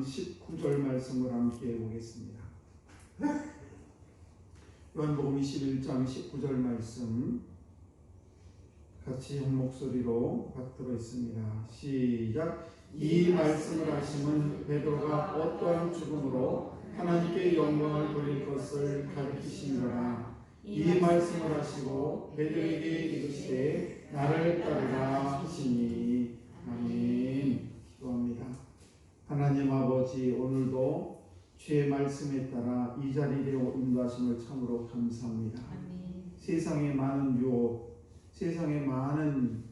21장 19절 말씀을 함께 보겠습니다. 요한복음 21장 19절 말씀 같이 한 목소리로 받들어 있습니다. 시작. 이 말씀을 하심은 베드로가 어떠한 죽음으로 하나님께 영광을 돌릴 것을 가르치시니라. 이 말씀을 하시고 베드로에게 이르시되 나를 따르라 하시니 아멘 하나님 아버지 오늘도 주의 말씀에 따라 이 자리에 인도하심을 참으로 감사합니다. 세상에 많은 유혹 세상에 많은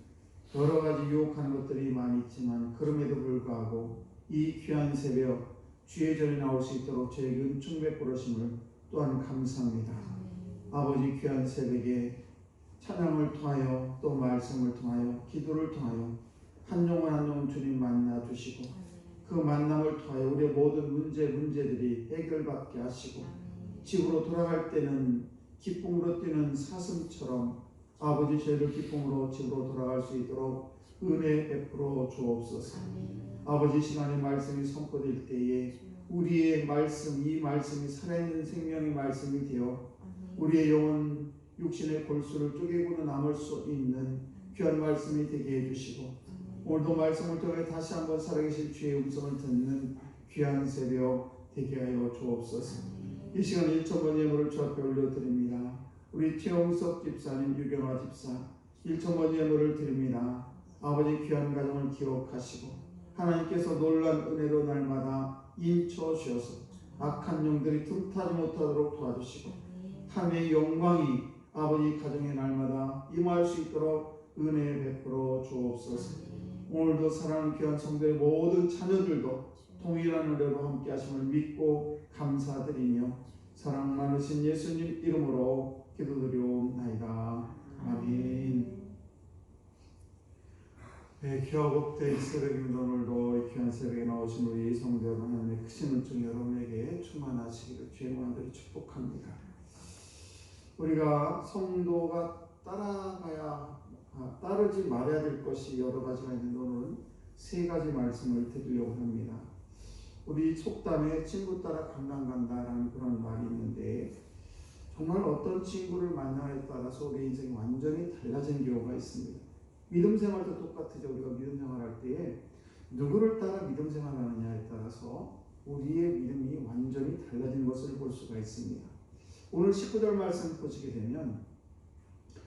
여러 가지 유혹하는 것들이 많이 있지만 그럼에도 불구하고 이 귀한 새벽 주의 전에 나올 수 있도록 저에게 은총 베풀으심을 또한 감사합니다. 아버지 귀한 새벽에 찬양을 통하여 또 말씀을 통하여 기도를 통하여 한 영혼 한 영혼 주님 만나 주시고 그 만남을 통하여 우리의 모든 문제 문제들이 해결받게 하시고 집으로 돌아갈 때는 기쁨으로 뛰는 사슴처럼 아버지 저희를 기쁨으로 집으로 돌아갈 수 있도록 은혜 베풀어 주옵소서. 아버지 시간에 말씀이 선포될 때에 우리의 말씀 이 말씀이 살아있는 생명의 말씀이 되어 우리의 영혼 육신의 골수를 쪼개고는 남을 수 있는 귀한 말씀이 되게 해주시고 오늘도 말씀을 통해 다시 한번 살아계신 주의 음성을 듣는 귀한 새벽 되게 하여 주옵소서. 이 시간 1천번 예물을 주 앞에 올려드립니다. 우리 최홍석 집사님 유경화 집사 1천번 예물을 드립니다. 아버지 귀한 가정을 기억하시고 하나님께서 놀란 은혜로 날마다 인쳐 주셔서 악한 영들이 틈타지 못하도록 도와주시고 하나님의 영광이 아버지 가정의 날마다 임할 수 있도록 은혜 베풀어 주옵소서. 오늘도 사랑하는 귀한 성도의 모든 자녀들도 동일한 은혜로 함께 하심을 믿고 감사드리며 사랑 많으신 예수님 이름으로 기도드리옵나이다. 아멘. 네, 이 새벽입니다. 오늘도 이 귀한 새벽에 나오신 우리 성도 여러분 하나님의 크신 은총 여러분에게 충만하시기를 주의 만들어 축복합니다. 우리가 성도가 따라가야 아, 따르지 말아야 될 것이 여러 가지가 있는데 오늘은 세 가지 말씀을 드리려고 합니다. 우리 속담에 친구 따라 강남 간다라는 그런 말이 있는데 정말 어떤 친구를 만나에 따라서 우리 인생이 완전히 달라진 경우가 있습니다. 믿음 생활도 똑같으죠. 우리가 믿음 생활할 때에 누구를 따라 믿음 생활하느냐에 따라서 우리의 믿음이 완전히 달라진 것을 볼 수가 있습니다. 오늘 19절 말씀 보시게 되면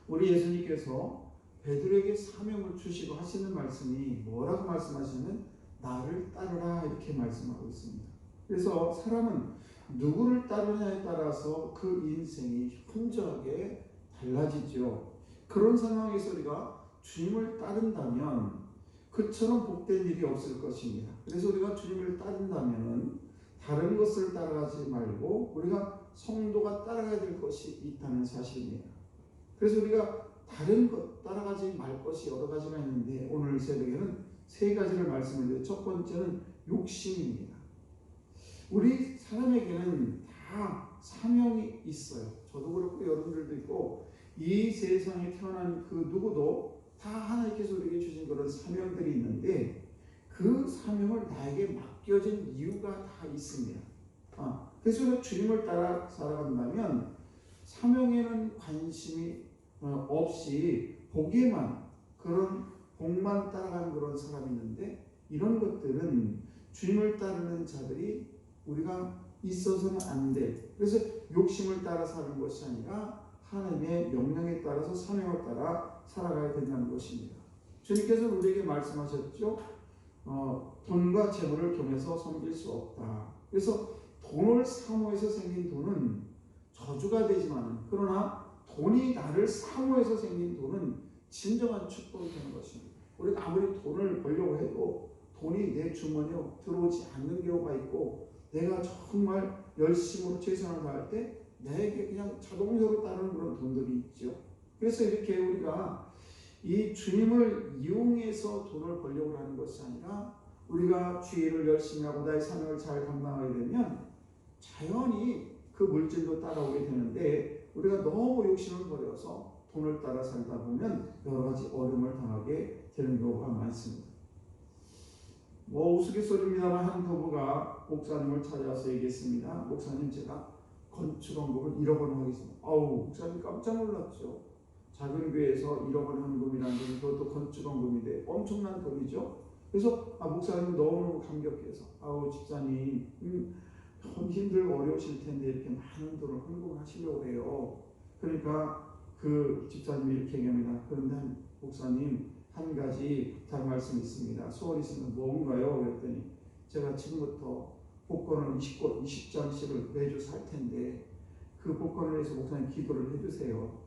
우리 예수님께서 베드로에게 사명을 주시고 하시는 말씀이 뭐라고 말씀하시냐면 나를 따르라 이렇게 말씀하고 있습니다. 그래서 사람은 누구를 따르냐에 따라서 그 인생이 현저하게 달라지죠. 그런 상황에서 우리가 주님을 따른다면 그처럼 복된 일이 없을 것입니다. 그래서 우리가 주님을 따른다면 다른 것을 따라가지 말고 우리가 성도가 따라가야 될 것이 있다는 사실입니다. 그래서 우리가 다른 것 따라가지 말 것이 여러 가지가 있는데 오늘 새벽에는 세 가지를 말씀을 드려요. 첫 번째는 욕심입니다. 우리 사람에게는 다 사명이 있어요. 저도 그렇고 여러분들도 있고 이 세상에 태어난 그 누구도 다 하나님께서 우리에게 주신 그런 사명들이 있는데 그 사명을 나에게 맡겨진 이유가 다 있습니다. 아, 그래서 주님을 따라 살아간다면 사명에는 관심이 어, 없이 복에만 그런 복만 따라가는 그런 사람이 있는데 이런 것들은 주님을 따르는 자들이 우리가 있어서는 안 돼. 그래서 욕심을 따라 사는 것이 아니라 하나님의 명령에 따라서 사명을 따라 살아가야 된다는 것입니다. 주님께서 우리에게 말씀하셨죠. 어, 돈과 재물을 겸해서 섬길 수 없다. 그래서 돈을 사모해서 생긴 돈은 저주가 되지만 그러나 돈이 나를 사모해서 생긴 돈은 진정한 축복이 되는 것입니다. 우리가 아무리 돈을 벌려고 해도 돈이 내 주머니에 들어오지 않는 경우가 있고 내가 정말 열심으로 최선을 다할 때 내게 그냥 자동적으로 따르는 그런 돈들이 있죠. 그래서 이렇게 우리가 이 주님을 이용해서 돈을 벌려고 하는 것이 아니라 우리가 주의를 열심히 하고 나의 사명을 잘 감당하게 되면 자연히 그 물질도 따라오게 되는데 우리가 너무 욕심을 버려서 돈을 따라 살다 보면 여러 가지 어려움을 당하게 되는 경우가 많습니다. 뭐 우스갯소리입니다만 한 부부가 목사님을 찾아와서 얘기했습니다. 목사님 제가 건축 원금을 1억 원 하겠습니다. 아우 목사님 깜짝 놀랐죠. 작은 교회에서 1억 원 헌금이라는 건 그것도 건축 원금인데 엄청난 돈이죠. 그래서 아 목사님 너무너무 감격해서 아우 집사님 음, 참 힘들고 어려우실 텐데 이렇게 많은 돈을 헌금하시려고 해요. 그러니까 그 집사님이 이렇게 얘기합니다. 그런데 한 목사님 한 가지 부탁 말씀이 있습니다. 소원이 있으면 뭔가요? 그랬더니 제가 지금부터 복권을 20권, 20장씩을 매주 살 텐데 그 복권을 위해서 목사님 기도를 해주세요.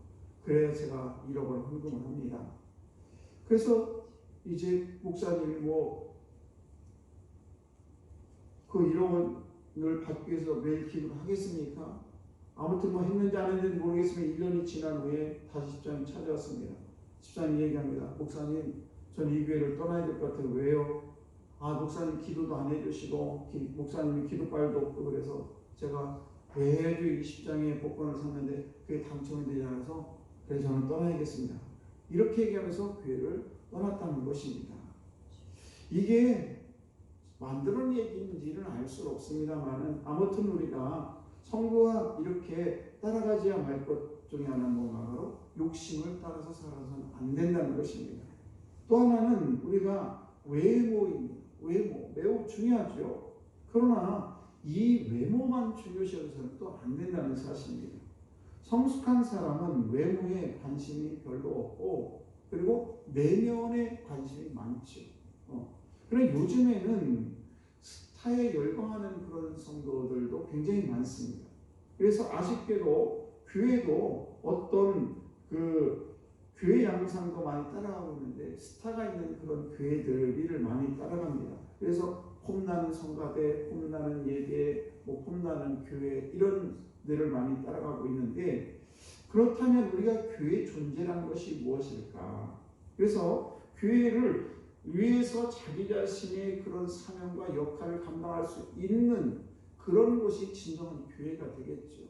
그래야 제가 1억 원 헌금을 합니다. 그래서 이제 목사님이 뭐 그 1억 원 을 받기 위해서 매일 기도를 하겠습니까? 아무튼 뭐 했는지 안 했는지 모르겠으면 1년이 지난 후에 다시 집사님 찾아왔습니다. 집사님 얘기합니다. 목사님, 전 이 교회를 떠나야 될 것 같아요. 왜요? 아, 목사님 기도도 안 해주시고, 기- 목사님이 기도빨도 없고, 그래서 제가 매주 20장의 복권을 샀는데 그게 당첨이 되지 않아서 그래서 저는 떠나야겠습니다. 이렇게 얘기하면서 교회를 떠났다는 것입니다. 이게 만드는 얘기인지는 알 수 없습니다만은 아무튼 우리가 성도가 이렇게 따라가지야 말 것 중에 하나는 뭔가 바로 욕심을 따라서 살아서는 안 된다는 것입니다. 또 하나는 우리가 외모입니다. 외모 매우 중요하죠. 그러나 이 외모만 중요시해서는 또 안 된다는 사실입니다. 성숙한 사람은 외모에 관심이 별로 없고 그리고 내면에 관심이 많죠. 어. 그런데 요즘에는 스타에 열광하는 그런 성도들도 굉장히 많습니다. 그래서 아쉽게도 교회도 어떤 그 교회 양상도 많이 따라가고 있는데 스타가 있는 그런 교회들을 많이 따라갑니다. 그래서 폼나는 성가대, 폼나는 예배, 뭐 폼나는 교회 이런 데를 많이 따라가고 있는데 그렇다면 우리가 교회 존재라는 것이 무엇일까? 그래서 교회를 위해서 자기 자신의 그런 사명과 역할을 감당할 수 있는 그런 곳이 진정한 교회가 되겠죠.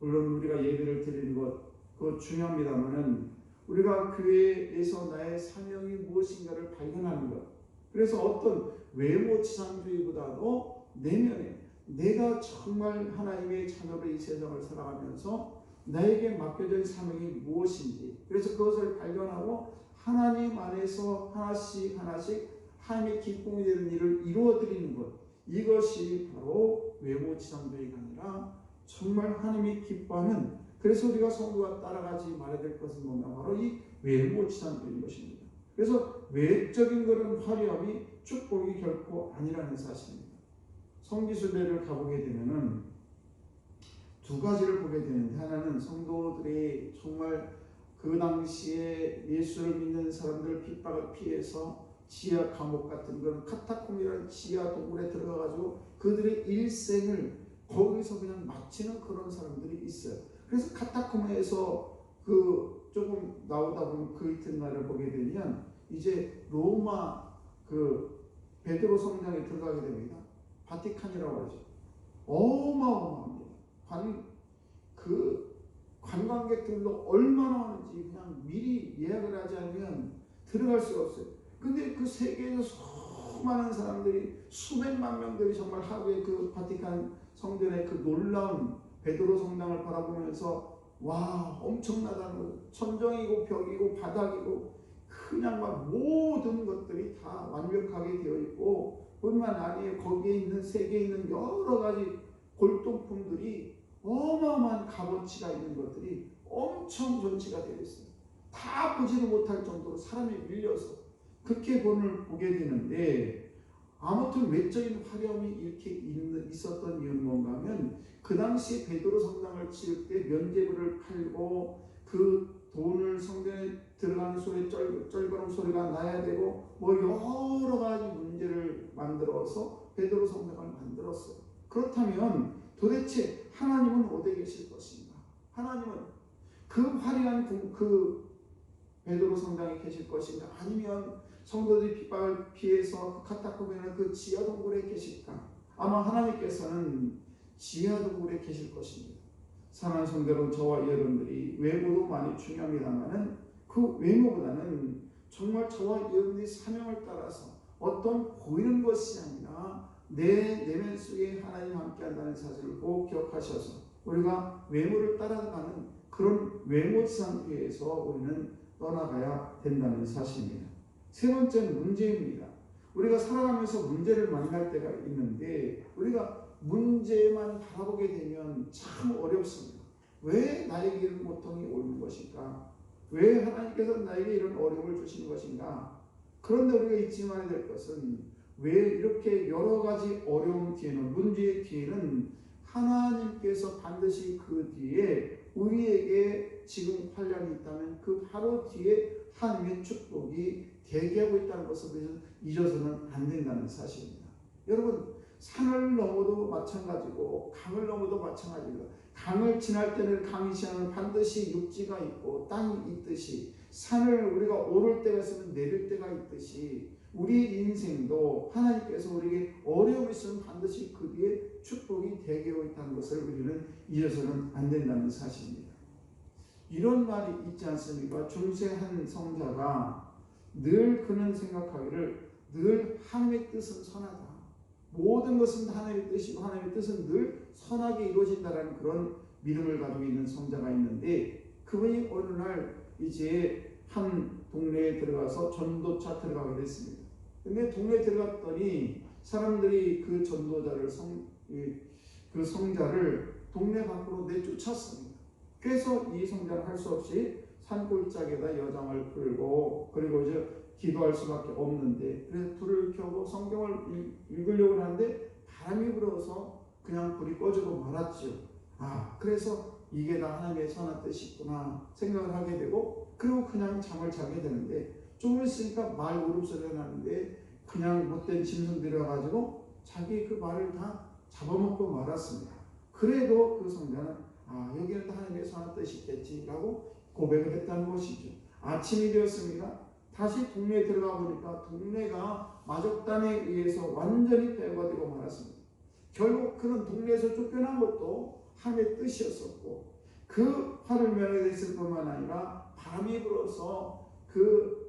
물론 우리가 예배를 드리는 것 그거 중요합니다만은 우리가 교회에서 나의 사명이 무엇인가를 발견하는 것. 그래서 어떤 외모 지상주의보다도 내면에 내가 정말 하나님의 자녀로 이 세상을 살아가면서 나에게 맡겨진 사명이 무엇인지 그래서 그것을 발견하고 하나님 안에서 하나씩 하나씩 하나님의 기쁨이 되는 일을 이루어 드리는 것 이것이 바로 외모 지상주의가 아니라 정말 하나님이 기뻐하는 그래서 우리가 성도가 따라가지 말아야 될 것은 뭔가 바로 이 외모 지상주의인 것입니다. 그래서 외적인 그런 화려함이 축복이 결코 아니라는 사실입니다. 성지순례를 가보게 되면은 두 가지를 보게 되는데 하나는 성도들이 정말 그 당시에 예수를 믿는 사람들 핍박을 피해서 지하 감옥 같은 그런 카타콤이라는 지하 동굴에 들어가가지고 그들의 일생을 거기서 그냥 마치는 그런 사람들이 있어요. 그래서 카타콤에서 그 조금 나오다 보면 그 이튿날을 보게 되면 이제 로마 그 베드로 성당에 들어가게 됩니다. 바티칸이라고 하죠. 어마어마합니다. 관, 그 관광객들도 얼마나 많은지 그냥 미리 예약을 하지 않으면 들어갈 수가 없어요. 근데 그 세계에서 수많은 사람들이 수백만 명들이 정말 하루에 그 바티칸 성전의 그 놀라운 베드로 성당을 바라보면서 와 엄청나다는 거 천정이고 벽이고 바닥이고 그냥 막 모든 것들이 다 완벽하게 되어 있고 뿐만 아니에요 거기에 있는 세계에 있는 여러 가지 골동품들이 어마어마한 값어치가 있는 것들이 엄청 전시가 되어 있어요 다 보지도 못할 정도로 사람이 밀려서 그렇게 본을 보게 되는데 아무튼 외적인 화려함이 이렇게 있는, 있었던 이유는 뭔가 하면 그 당시 베드로 성당을 지을 때 면제부를 팔고 그 돈을 성전에 들어가는 소리 쩔, 쩔거름 소리가 나야 되고 뭐 여러 가지 문제를 만들어서 베드로 성당을 만들었어요. 그렇다면 도대체 하나님은 어디에 계실 것인가? 하나님은 그 화려한 그, 그 베드로 성당에 계실 것인가? 아니면 성도들이 핍박을 피해서 그 카타콤이나 그 지하 동굴에 계실까? 아마 하나님께서는 지하 동굴에 계실 것입니다. 사랑하는 성대로 저와 여러분들이 외모도 많이 중요합니다만은 그 외모보다는 정말 저와 여러분들이 사명을 따라서 어떤 보이는 것이 아니라 내 내면 속에 하나님 함께 한다는 사실을 꼭 기억하셔서 우리가 외모를 따라가는 그런 외모 상태에서 우리는 떠나가야 된다는 사실입니다. 세 번째는 문제입니다. 우리가 살아가면서 문제를 만날 때가 있는데 우리가 문제만 바라보게 되면 참 어렵습니다. 왜 나에게 이런 고통이 오는 것인가? 왜 하나님께서 나에게 이런 어려움을 주시는 것인가? 그런데 우리가 잊지 말아야 될 것은 왜 이렇게 여러 가지 어려움 뒤에는 문제의 뒤에는 하나님께서 반드시 그 뒤에 우리에게 지금 환란이 있다면 그 바로 뒤에 하나님의 축복이 대기하고 있다는 것을 잊어서는 안 된다는 사실입니다. 여러분 산을 넘어도 마찬가지고 강을 넘어도 마찬가지입니다. 강을 지날 때는 강이 지나면 반드시 육지가 있고 땅이 있듯이 산을 우리가 오를 때가 있으면 내릴 때가 있듯이 우리 인생도 하나님께서 우리에게 어려움이 있으면 반드시 그 뒤에 축복이 대기하고 있다는 것을 우리는 잊어서는 안 된다는 사실입니다. 이런 말이 있지 않습니까? 중세한 성자가 늘 그는 생각하기를 늘 하나님의 뜻은 선하다. 모든 것은 하나님의 뜻이고 하나님의 뜻은 늘 선하게 이루어진다라는 그런 믿음을 가지고 있는 성자가 있는데 그분이 어느 날 이제 한 동네에 들어가서 전도차 들어가게 됐습니다. 근데 동네에 들어갔더니 사람들이 그 전도자를 성, 그 성자를 동네 밖으로 내쫓았습니다. 그래서 이 성자는 할 수 없이 산골짜기에다 여장을 풀고 그리고 이제 기도할 수밖에 없는데 그래서 불을 켜고 성경을 읽으려고 하는데 바람이 불어서 그냥 불이 꺼지고 말았죠. 아 그래서 이게 다 하나님의 선한 뜻이 있구나 생각을 하게 되고 그리고 그냥 잠을 자게 되는데 좀 있으니까 말 울음소리가 나는데 그냥 못된 짐승 들여가지고 자기 그 말을 다 잡아먹고 말았습니다. 그래도 그 성자는 아 여기는 하나님의 선한 뜻이 있겠지라고 고백을 했다는 것이죠. 아침이 되었습니다. 다시 동네에 들어가 보니까 동네가 마적단에 의해서 완전히 폐허가 되고 말았습니다. 결국 그는 동네에서 쫓겨난 것도 하나님의 뜻이었었고 그 화를 면하게 됐을 뿐만 아니라 바람이 불어서 그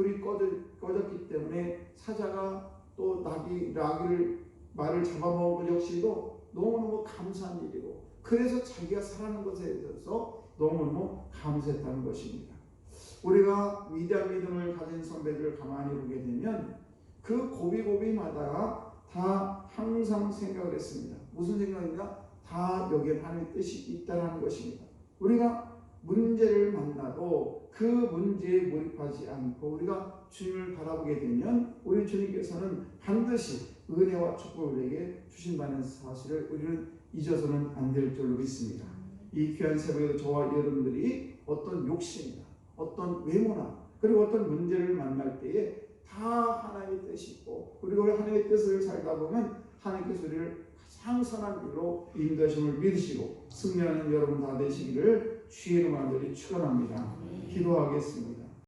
불이 꺼져, 꺼졌 기 때문에 사자가 또 나귀, 나귀를 말을 잡아먹은 것 역시도 너무너무 감사한 일이고 그래서 자기가 살아는 것에 대해서 너무너무 감사했다는 것입니다. 우리가 위대한 믿음을 가진 선배들을 가만히 보게 되면 그 고비고비마다 다 항상 생각을 했습니다. 무슨 생각인가? 다 여기에 하나님의 뜻이 있다는 것입니다. 우리가 문제를 만나도 그 문제에 몰입하지 않고 우리가 주님을 바라보게 되면 우리 주님께서는 반드시 은혜와 축복을 우리에게 주신다는 사실을 우리는 잊어서는 안 될 줄로 믿습니다. 이 귀한 새벽에 저와 여러분들이 어떤 욕심이나 어떤 외모나 그리고 어떤 문제를 만날 때에 다 하나님의 뜻이 있고 그리고 하나님의 뜻을 살다 보면 하나님께서 우리를 가장 선한 길로 인도하심을 믿으시고 승리하는 여러분 다 되시기를 주의 이름으로 축원합니다. 기도하겠습니다.